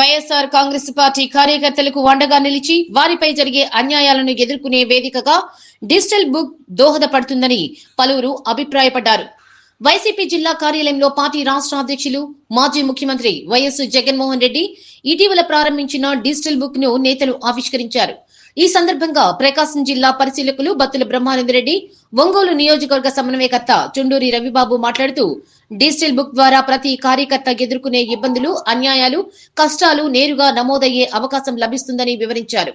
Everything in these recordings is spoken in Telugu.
వైఎస్ఆర్ కాంగ్రెస్ పార్టీ కార్యకర్తలకు వండగా నిలిచి వారిపై జరిగే అన్యాయాలను ఎదుర్కొనే వేదికగా డిజిటల్ బుక్ దోహదపడుతుందని పలువురు అభిప్రాయపడ్డారు. వైసీపీ జిల్లా కార్యాలయంలో పార్టీ రాష్ట్ర అధ్యక్షులు మాజీ ముఖ్యమంత్రి వైఎస్ జగన్మోహన్ రెడ్డి ఇటీవల ప్రారంభించిన డిజిటల్ బుక్ను నేతలు ఆవిష్కరించారు. ఈ సందర్భంగా ప్రకాశం జిల్లా పరిశీలకులు బత్తుల బ్రహ్మానందరెడ్డి ఒంగోలు నియోజకవర్గ సమన్వయకర్త చుండూరి రవిబాబు మాట్లాడుతూ డిజిటల్ బుక్ ద్వారా ప్రతి కార్యకర్త ఎదుర్కొనే ఇబ్బందులు అన్యాయాలు కష్టాలు నేరుగా నమోదయ్యే అవకాశం లభిస్తుందని వివరించారు.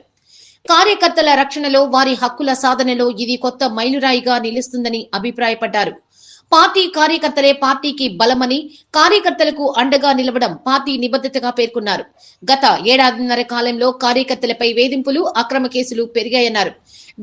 కార్యకర్తల రక్షణలో వారి హక్కుల సాధనలో ఇది కొత్త మైలురాయిగా నిలుస్తుందని అభిప్రాయపడ్డారు. పార్టీ కార్యకర్తలే పార్టీకి బలమని కార్యకర్తలకు అండగా నిలవడం పార్టీ నిబద్ధతగా పేర్కొన్నారు. గత ఏడాదిన్నర కాలంలో కార్యకర్తలపై వేధింపులు అక్రమ కేసులు పెరిగాయన్నారు.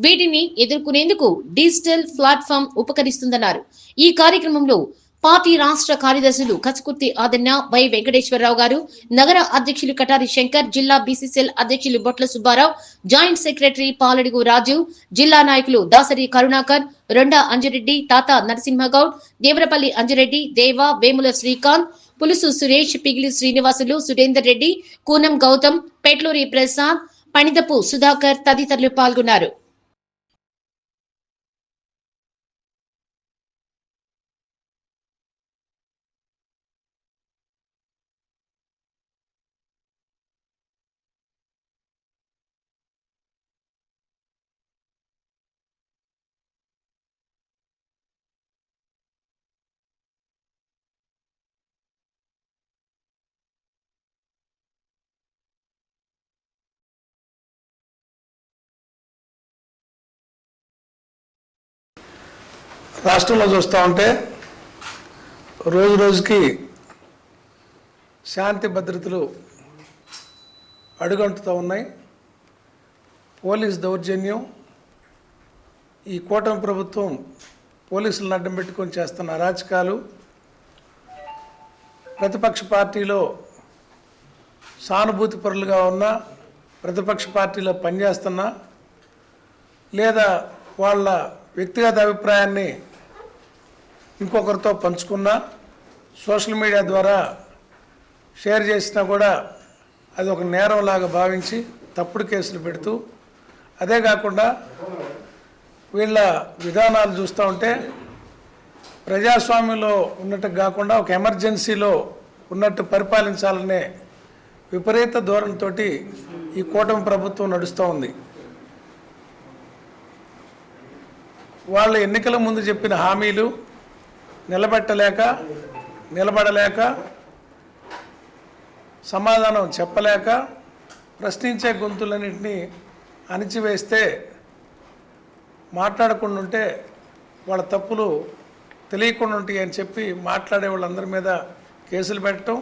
వీటిని ఎదుర్కొనేందుకు డిజిటల్ ప్లాట్ఫామ్ ఉపకరిస్తుందన్నారు. ఈ కార్యక్రమంలో పార్టీ రాష్ట్ర కార్యదర్శులు కసుకుర్తి ఆదన్న వై వెంకటేశ్వరరావు గారు నగర అధ్యక్షులు కటారి శంకర్ జిల్లా బీసీసీఎల్ అధ్యక్షులు బొట్ల సుబ్బారావు జాయింట్ సెక్రటరీ పాలడుగు రాజు జిల్లా నాయకులు దాసరి కరుణాకర్ రొండా అంజిరెడ్డి తాత నరసింహగౌడ్ దేవరపల్లి అంజిరెడ్డి దేవ వేముల శ్రీకాంత్ పులుసు సురేష్ పిగిలి శ్రీనివాసులు సురేందర్ రెడ్డి కూనం గౌతమ్ పెట్లూరి ప్రసాద్ పణిదపు సుధాకర్ తదితరులు పాల్గొన్నారు. రాష్ట్రంలో చూస్తూ ఉంటే రోజు రోజుకి శాంతి భద్రతలు అడుగంటుతూ ఉన్నాయి. పోలీస్ దౌర్జన్యం ఈ కూటమి ప్రభుత్వం పోలీసులను అడ్డం పెట్టుకొని చేస్తున్న అరాచకాలు ప్రతిపక్ష పార్టీలో సానుభూతి పరులుగా ఉన్న ప్రతిపక్ష పార్టీలో పనిచేస్తున్నా లేదా వాళ్ళ వ్యక్తిగత అభిప్రాయాన్ని ఇంకొకరితో పంచుకున్నా సోషల్ మీడియా ద్వారా షేర్ చేసినా కూడా అది ఒక నేరంలాగా భావించి తప్పుడు కేసులు పెడుతూ అదే కాకుండా వీళ్ళ విధానాలు చూస్తూ ఉంటే ప్రజాస్వామ్యంలో ఉన్నట్టు కాకుండా ఒక ఎమర్జెన్సీలో ఉన్నట్టు పరిపాలించాలనే విపరీత ధోరణితో ఈ కూటమి ప్రభుత్వం నడుస్తూ ఉంది. వాళ్ళు ఎన్నికల ముందు చెప్పిన హామీలు నిలబెట్టలేక నిలబడలేక సమాధానం చెప్పలేక ప్రశ్నించే గొంతులన్నింటినీ అణిచివేస్తే మాట్లాడకుండా ఉంటే వాళ్ళ తప్పులు తెలియకుండా ఉంటాయి అని చెప్పి మాట్లాడే వాళ్ళందరి మీద కేసులు పెట్టడం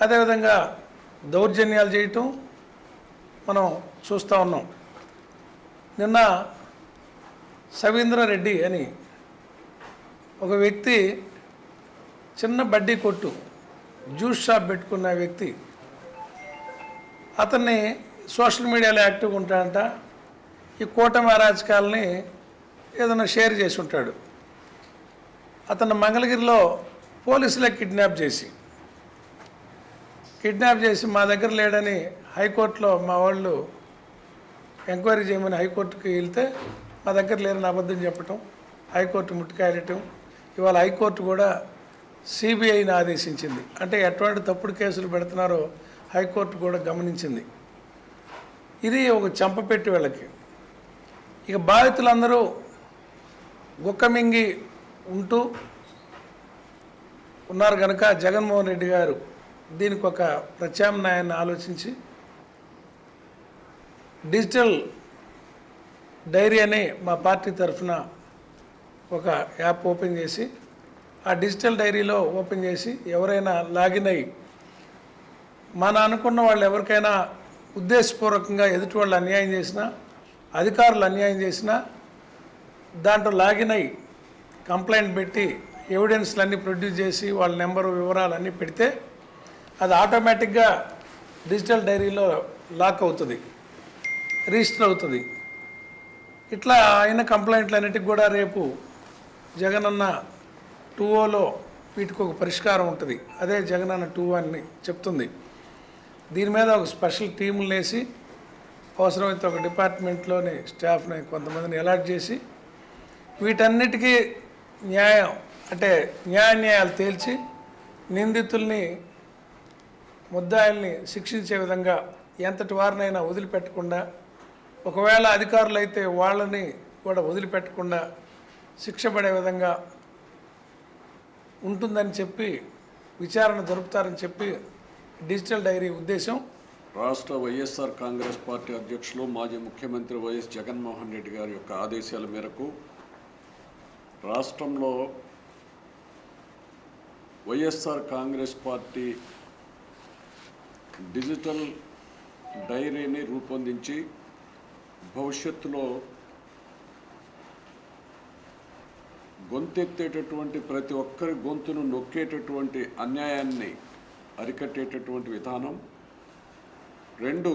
అదేవిధంగా దౌర్జన్యాలు చేయటం మనం చూస్తూ ఉన్నాం. నిన్న సవీంద్రారెడ్డి అని ఒక వ్యక్తి చిన్న బడ్డీ కొట్టు జ్యూస్ షాప్ పెట్టుకున్న వ్యక్తి. అతన్ని సోషల్ మీడియాలో యాక్టివ్గా ఉంటాడంట. ఈ కూటమి అరాచకాలని ఏదైనా షేర్ చేసి ఉంటాడు. అతను మంగళగిరిలో పోలీసులే కిడ్నాప్ చేసి. కిడ్నాప్ చేసి మా దగ్గర లేడని హైకోర్టులో మా వాళ్ళు ఎంక్వైరీ చేయమని హైకోర్టుకి వెళ్తే మా దగ్గర లేరని అబద్ధం చెప్పటం హైకోర్టు ముట్టుకాయటం ఇవాళ హైకోర్టు కూడా సిబిఐని ఆదేశించింది. అంటే ఎటువంటి తప్పుడు కేసులు పెడుతున్నారో హైకోర్టు కూడా గమనించింది. ఇది ఒక చంపపెట్టి వీళ్ళకి. ఇక బాధితులందరూ గుక్కమింగి ఉంటూ ఉన్నారు కనుక జగన్మోహన్ రెడ్డి గారు దీనికి ఒక ప్రత్యామ్నాయాన్ని ఆలోచించి డిజిటల్ డైరీ అని మా పార్టీ తరఫున ఒక యాప్ ఓపెన్ చేసి ఆ డిజిటల్ డైరీలో ఓపెన్ చేసి ఎవరైనా లాగిన్ అయ్యి మన అనుకున్న వాళ్ళు ఎవరికైనా ఉద్దేశపూర్వకంగా ఎదుటి వాళ్ళు అన్యాయం చేసినా అధికారులు అన్యాయం చేసినా దాంట్లో లాగిన్ అయ్యి కంప్లైంట్ పెట్టి ఎవిడెన్స్లు అన్నీ ప్రొడ్యూస్ చేసి వాళ్ళ నెంబరు వివరాలు అన్నీ పెడితే అది ఆటోమేటిక్గా డిజిటల్ డైరీలో లాక్ అవుతుంది రిజిస్టర్ అవుతుంది. ఇట్లా అయిన కంప్లైంట్లు అన్నిటికి కూడా రేపు జగనన్న టూ ఓలో వీటికి ఒక పరిష్కారం ఉంటుంది. అదే జగనన్న టూ అని చెప్తుంది. దీని మీద ఒక స్పెషల్ టీములు వేసి అవసరమైతే ఒక డిపార్ట్మెంట్లోని స్టాఫ్ని కొంతమందిని అలాట్ చేసి వీటన్నిటికీ న్యాయం అంటే న్యాయాన్యాయాలు తేల్చి నిందితుల్ని ముద్దాయిల్ని శిక్షించే విధంగా ఎంతటి వారినైనా వదిలిపెట్టకుండా ఒకవేళ అధికారులు అయితే వాళ్ళని కూడా వదిలిపెట్టకుండా శిక్ష పడే విధంగా ఉంటుందని చెప్పి విచారణ జరుపుతారని చెప్పి డిజిటల్ డైరీ ఉద్దేశం. రాష్ట్ర వైఎస్ఆర్ కాంగ్రెస్ పార్టీ అధ్యక్షులు మాజీ ముఖ్యమంత్రి వైఎస్ జగన్మోహన్ రెడ్డి గారి యొక్క ఆదేశాల మేరకు రాష్ట్రంలో వైఎస్ఆర్ కాంగ్రెస్ పార్టీ డిజిటల్ డైరీని రూపొందించి భవిష్యత్తులో గొంతెత్తేటటువంటి ప్రతి ఒక్కరి గొంతును నొక్కేటటువంటి అన్యాయాన్ని అరికట్టేటటువంటి విధానం. రెండు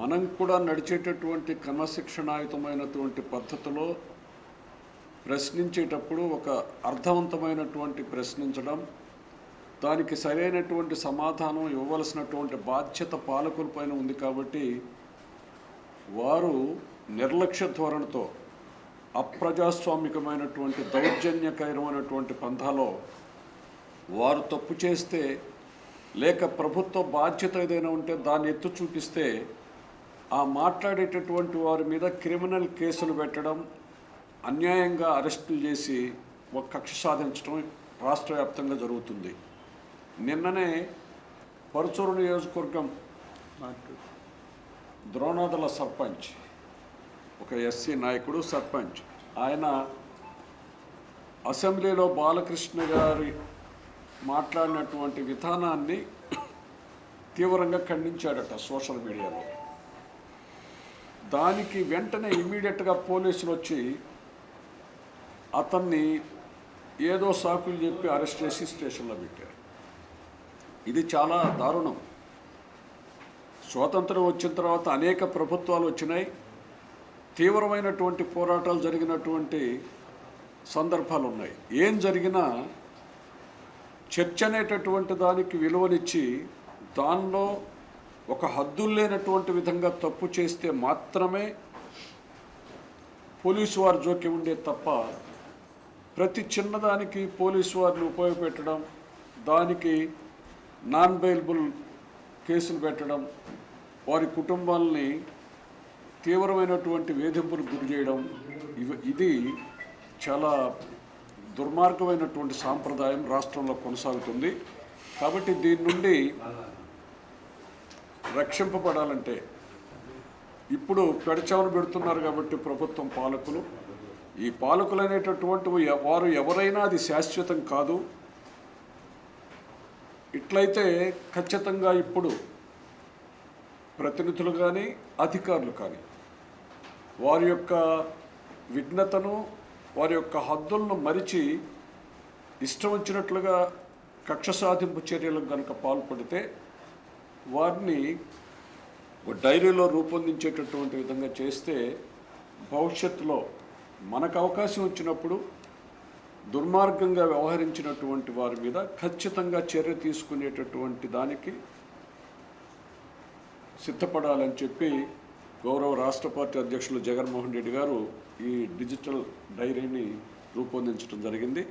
మనం కూడా నడిచేటటువంటి క్రమశిక్షణాయుతమైనటువంటి పద్ధతిలో ప్రశ్నించేటప్పుడు ఒక అర్థవంతమైనటువంటి ప్రశ్నించడం దానికి సరైనటువంటి సమాధానం ఇవ్వవలసినటువంటి బాధ్యత పాలకులపైన ఉంది కాబట్టి వారు నిర్లక్ష్య ధోరణితో అప్రజాస్వామికమైనటువంటి దౌర్జన్యకరమైనటువంటి పంథాలో వారు తప్పు చేస్తే లేక ప్రభుత్వ బాధ్యత ఏదైనా ఉంటే దాన్ని ఎత్తు చూపిస్తే ఆ మాట్లాడేటటువంటి వారి మీద క్రిమినల్ కేసులు పెట్టడం అన్యాయంగా అరెస్టులు చేసి ఒక కక్ష సాధించడం రాష్ట్ర వ్యాప్తంగా జరుగుతుంది. నిన్ననే పరుచూరు నియోజకవర్గం ద్రోణాదల సర్పంచ్ ఒక ఎస్సీ నాయకుడు సర్పంచ్. ఆయన అసెంబ్లీలో బాలకృష్ణ గారి మాట్లాడినటువంటి విధానాన్ని తీవ్రంగా ఖండించాడట సోషల్ మీడియాలో. దానికి వెంటనే ఇమ్మీడియట్గా పోలీసులు వచ్చి అతన్ని ఏదో సాకులు చెప్పి అరెస్ట్ చేసి స్టేషన్లో పెట్టారు. ఇది చాలా దారుణం. స్వాతంత్రం వచ్చిన తర్వాత అనేక ప్రభుత్వాలు వచ్చినాయి. తీవ్రమైనటువంటి పోరాటాలు జరిగినటువంటి సందర్భాలు ఉన్నాయి. ఏం జరిగినా చర్చ అనేటటువంటి దానికి విలువనిచ్చి దానిలో ఒక హద్దులు లేనటువంటి విధంగా తప్పు చేస్తే మాత్రమే పోలీసు వారి జోక్యం ఉండే తప్ప ప్రతి చిన్నదానికి పోలీసు వారిని ఉపయోగపెట్టడం దానికి నాన్ బెయిలబుల్ కేసులు పెట్టడం వారి కుటుంబాలని తీవ్రమైనటువంటి వేధింపులకు గురి చేయడం ఇవి ఇది చాలా దుర్మార్గమైనటువంటి సాంప్రదాయం రాష్ట్రంలో కొనసాగుతుంది. కాబట్టి దీని నుండి రక్షింపబడాలంటే ఇప్పుడు పెడచవన పెడుతున్నారు కాబట్టి ప్రభుత్వం పాలకులు. ఈ పాలకులు అనేటటువంటి వారు ఎవరైనా అది శాశ్వతం కాదు. ఇట్లయితే ఖచ్చితంగా ఇప్పుడు ప్రతినిధులు కానీ అధికారులు కానీ వారి యొక్క విఘ్నతను వారి యొక్క హద్దులను మరిచి ఇష్టం వచ్చినట్లుగా కక్ష సాధింపు చర్యలకు కనుక పాల్పడితే వారిని డైరీలో రూపొందించేటటువంటి విధంగా చేస్తే భవిష్యత్తులో మనకు అవకాశం వచ్చినప్పుడు దుర్మార్గంగా వ్యవహరించినటువంటి వారి మీద ఖచ్చితంగా చర్య తీసుకునేటటువంటి దానికి సిద్ధపడాలని చెప్పి గౌరవ రాష్ట్ర పార్టీ అధ్యక్షులు జగన్మోహన్ రెడ్డి గారు ఈ డిజిటల్ డైరీని రూపొందించడం జరిగింది.